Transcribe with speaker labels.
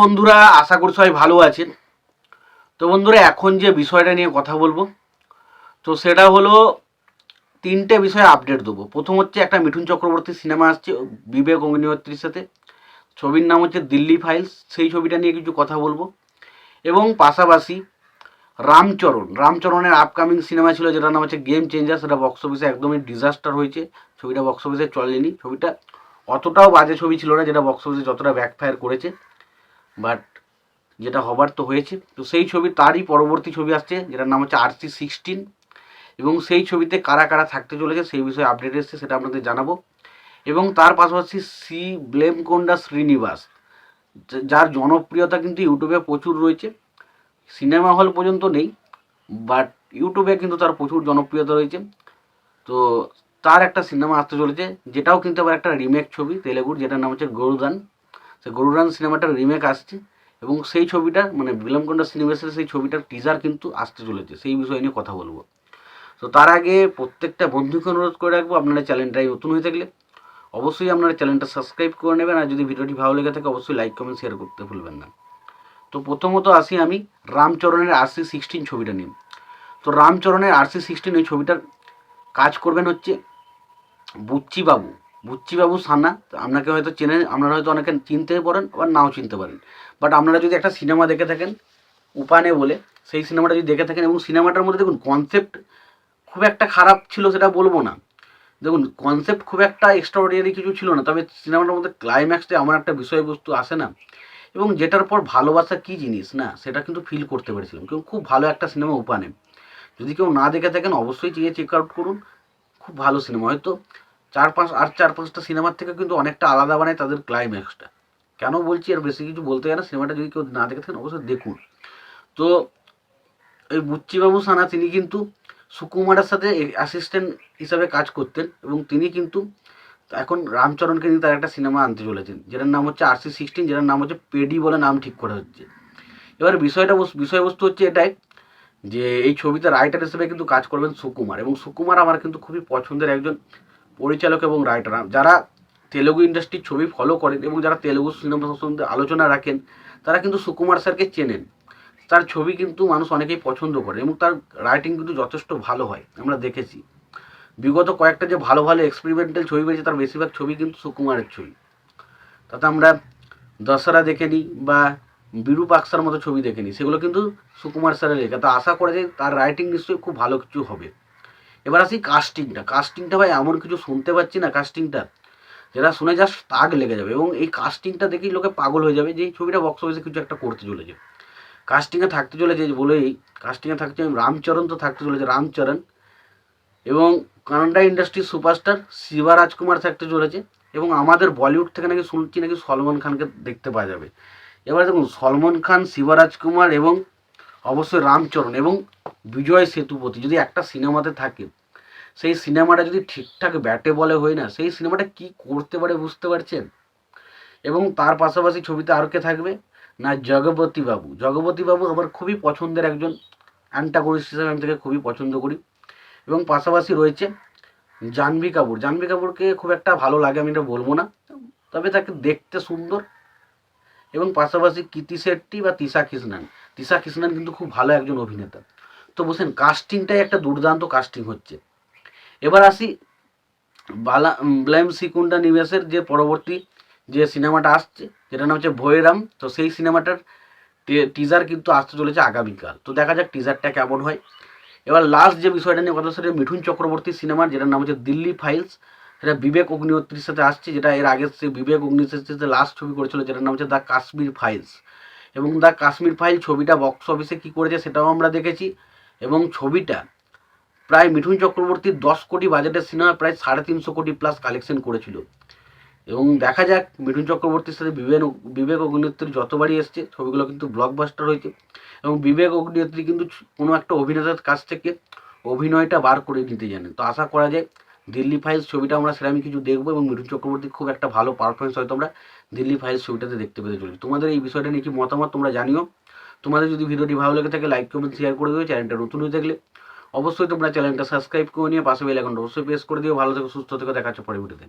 Speaker 1: বন্ধুরা, আশা করি সবাই ভালো আছেন। তো বন্ধুরা, এখন যে বিষয়টা নিয়ে কথা বলব, তো সেটা হলো তিনটে বিষয়ে আপডেট দেবো। প্রথম হচ্ছে একটা মিঠুন চক্রবর্তী সিনেমা আসছে, বিবেক অগ্নিহোত্রীর সাথে। ছবির নাম হচ্ছে দিল্লি ফাইলস সেই ছবিটা নিয়ে কিছু কথা বলব। এবং পাশাপাশি রামচরণ, রামচরণের আপকামিং সিনেমা ছিল, যেটার নাম হচ্ছে গেম চেঞ্জার সেটা বক্স অফিসে একদমই ডিজাস্টার হয়েছে। ছবিটা বক্স অফিসে চলেনি, ছবিটা অতটাও বাজে ছবি ছিল না, যেটা বক্স অফিসে যতটা ব্যাকফায়ার করেছে। বাট যেটা হবার তো হয়েছে, তো সেই ছবি তারই পরবর্তী ছবি আসছে, যেটার নাম হচ্ছে আরসি সিক্সটিন এবং সেই ছবিতে কারা কারা থাকতে চলেছে সেই বিষয়ে আপডেট এসছে, সেটা আপনাদের জানাব। এবং তার পাশাপাশি সি ব্লেমকোন্ডা শ্রীনিবাস যার জনপ্রিয়তা কিন্তু ইউটিউবে প্রচুর রয়েছে। সিনেমা হল পর্যন্ত নেই বাট ইউটিউবে কিন্তু তার প্রচুর জনপ্রিয়তা রয়েছে। তো তার একটা সিনেমা আসতে চলেছে, যেটাও কিন্তু আবার একটা রিমেক ছবি, তেলেগুর, যেটার নাম হচ্ছে গরুদান সেই গরুরান সিনেমাটার রিমেক আসছে এবং সেই ছবিটা মানে বিলমকন্ডা সিনেমাসের সেই ছবিটার টিজার কিন্তু আসতে চলেছে। সেই বিষয় নিয়ে কথা বলব। তো তার আগে প্রত্যেকটা বন্ধুকে অনুরোধ করে রাখব, আপনারা চ্যানেলটাই নতুন হয়ে থাকলে অবশ্যই আপনারা চ্যানেলটা সাবস্ক্রাইব করে নেবেন আর যদি ভিডিওটি ভালো লেগে থাকে অবশ্যই লাইক কমেন্ট শেয়ার করতে ভুলবেন না। তো প্রথমত আসি আমি রামচরণের আরসি সিক্সটিন ছবিটা নিয়ে। তো রামচরণের আরসি সিক্সটিন এই ছবিটার কাজ করবেন হচ্ছে বুচ্চিবাবু। বুচ্চিবাবু সানা, আপনাকে হয়তো চেনে আপনারা হয়তো অনেকে চিনতে পারেন, আবার নাও চিনতে পারেন। বাট আপনারা যদি একটা সিনেমা দেখে থাকেন, উপানে বলে, সেই সিনেমাটা যদি দেখে থাকেন এবং সিনেমাটার মধ্যে দেখুন কনসেপ্ট খুব একটা খারাপ ছিল সেটা বলব না। দেখুন কনসেপ্ট খুব একটা এক্সট্রাঅর্ডিনারি কিছু ছিল না, তবে সিনেমাটার মধ্যে ক্লাইম্যাক্সে আমার একটা বিষয়বস্তু আসে না। এবং যেটার পর ভালোবাসা কী জিনিস, না, সেটা কিন্তু ফিল করতে পেরেছিলাম। কিন্তু খুব ভালো একটা সিনেমা উপানে। যদি কেউ না দেখে থাকেন, অবশ্যই চেয়ে চেক আউট করুন। খুব ভালো সিনেমা। হয়তো চার পাঁচ আর চার পাঁচটা সিনেমার থেকে কিন্তু অনেকটা আলাদা বানায় তাদের ক্লাইম্যাক্সটা কেন বলছি আর বেশি কিছু বলতে গেলে সিনেমাটা যদি কেউ না দেখে থাকেন, অবশ্যই দেখুন। তো, এই বুচ্চিবাবু সানা, তিনি কিন্তু সুকুমারের সাথে অ্যাসিস্ট্যান্ট হিসাবে কাজ করতেন এবং তিনি কিন্তু এখন রামচরণকে নিয়ে তার একটা সিনেমা আনতে চলেছেন, যেটার নাম হচ্ছে আরসি সিক্সটিন যেটার নাম হচ্ছে পেডি বলে নাম ঠিক করা হচ্ছে। এবার বিষয়টা বস- বিষয়বস্তু হচ্ছে এটাই যে, এই ছবিতে রাইটার হিসেবে কিন্তু কাজ করবেন সুকুমার এবং সুকুমার আমার কিন্তু খুবই পছন্দের একজন পরিচালক এবং রাইটার যারা তেলেগু ইন্ডাস্ট্রির ছবি ফলো করেন এবং যারা তেলেগু সিনেমা সম্বন্ধে আলোচনা রাখেন, তারা কিন্তু সুকুমার স্যারকে চেনেন। তার ছবি কিন্তু মানুষ অনেকেই পছন্দ করে এবং তার রাইটিং কিন্তু যথেষ্ট ভালো হয়, আমরা দেখেছি। বিগত কয়েকটা যে ভালো ভালো এক্সপেরিমেন্টাল ছবি পেয়েছে, তার বেশিরভাগ ছবি কিন্তু সুকুমারের ছবি। তাতে আমরা দশরা দেখে নিই বা বিরূপ আকসার মতো ছবি দেখে নিই, সেগুলো কিন্তু সুকুমার স্যারের লেখা। তো আশা করে যে তার রাইটিং নিশ্চয়ই খুব ভালো কিছু হবে। এবার আসি কাস্টিংটা কাস্টিংটা ভাই এমন কিছু শুনতে পাচ্ছি না কাস্টিংটা যেটা শুনে জাস্ট তাক লেগে যাবে এবং এই কাস্টিংটা দেখেই লোকে পাগল হয়ে যাবে যে এই ছবিটা বক্স অফিসে কিছু একটা করতে চলেছে। কাস্টিংয়ে থাকতে চলেছে বলেই কাস্টিংয়ে থাকছে রামচরণ তো থাকতে চলেছে, রামচরণ। এবং কানাডা ইন্ডাস্ট্রির সুপারস্টার শিবা রাজকুমার থাকতে চলেছে এবং আমাদের বলিউড থেকে নাকি শুনছি নাকি সলমান খানকে দেখতে পাওয়া যাবে। এবার দেখুন সলমান খান শিবা রাজকুমার এবং অবশ্যই রামচরণ এবং বিজয় সেতুপতি যদি একটা সিনেমাতে থাকে, সেই সিনেমাটা যদি ঠিকঠাক ব্যাটে বলে হয় না, সেই সিনেমাটা কি করতে পারে বুঝতে পারছেন? এবং তার পাশাপাশি ছবিতে আর কে থাকবে? না জগপতি বাবু। জগপতি বাবু আমার খুবই পছন্দের একজন অ্যান্টাগনিস্ট হিসেবে আমি তাকে খুবই পছন্দ করি। এবং পাশাপাশি রয়েছে জাহ্নবী কাপুর। জাহ্নবী কাপুরকে খুব একটা ভালো লাগে আমি এটা বলব না, তবে তাকে দেখতে সুন্দর। এবং পাশাপাশি কীর্তি শেট্টি বা তিশা কৃষ্ণান। তিশা কৃষ্ণান কিন্তু খুব ভালো একজন অভিনেতা। তো বলছেন কাস্টিংটাই একটা দুর্দান্ত কাস্টিং হচ্ছে। এবার আসি বালা ব্লেম সিকুন্ডা নিবেশের যে পরবর্তী যে সিনেমাটা আসছে যেটা নাম হচ্ছে ভৈরাম, তো সেই সিনেমাটার টিজার কিন্তু আসতে চলেছে আগামীকাল। তো দেখা যাক টিজারটা কেমন হয়। এবার লাস্ট যে বিষয়টা নিয়ে কথা সেটা মিঠুন চক্রবর্তী সিনেমার, যেটার নাম হচ্ছে দিল্লি ফাইলস। সেটা বিবেক অগ্নিহোত্রীর সাথে আসছে, যেটা এর আগে সে বিবেক অগ্নিহোত্রীর সাথে লাস্ট ছবি করেছিল, যেটার নাম হচ্ছে দ্য কাশ্মীর ফাইলস। এবং দ্য কাশ্মীর ফাইল ছবিটা বক্স অফিসে কী করেছে, সেটাও আমরা দেখেছি। এবং ছবিটা প্রায় মিঠুন চক্রবর্তীর দশ কোটি বাজেটের সিনেমা প্রায় সাড়ে তিনশো কোটি প্লাস কালেকশন করেছিল। এবং দেখা যাক, মিঠুন চক্রবর্তীর সাথে বিবেক বিবেক অগ্নিহোত্রী যতবারই এসছে, ছবিগুলো কিন্তু ব্লকবাস্টার হয়েছে। এবং বিবেক অগ্নিহোত্রী কিন্তু কোনো একটা অভিনেতার কাছ থেকে অভিনয়টা বার করে নিতে জানেন তো আশা করা যায়, দিল্লি ফাইলস ছবিটা আমরা সেরকমই কিছু দেখব এবং মিঠুন চক্রবর্তী খুব একটা ভালো পারফরমেন্স হয়তো আমরা দিল্লি ফাইলস ছবিটাতে দেখতে পেতে চলেছি। তোমাদের এই বিষয়টা নিয়ে কি মতামত তোমরা জানিও? তোমাদের যদি ভিডিওটি ভালো লেগে থাকে লাইক কমেন্ট শেয়ার করে দিও চ্যানেলটা নতুন হয়ে থাকলে অবশ্যই তোমরা চ্যানেলটা সাবস্ক্রাইব করে নিয়ে পাশে বেল আইকনটা অবশ্যই প্রেস করে দিও। ভালো থেকো, সুস্থ থেকো, দেখা হচ্ছে পরে ভিডিওতে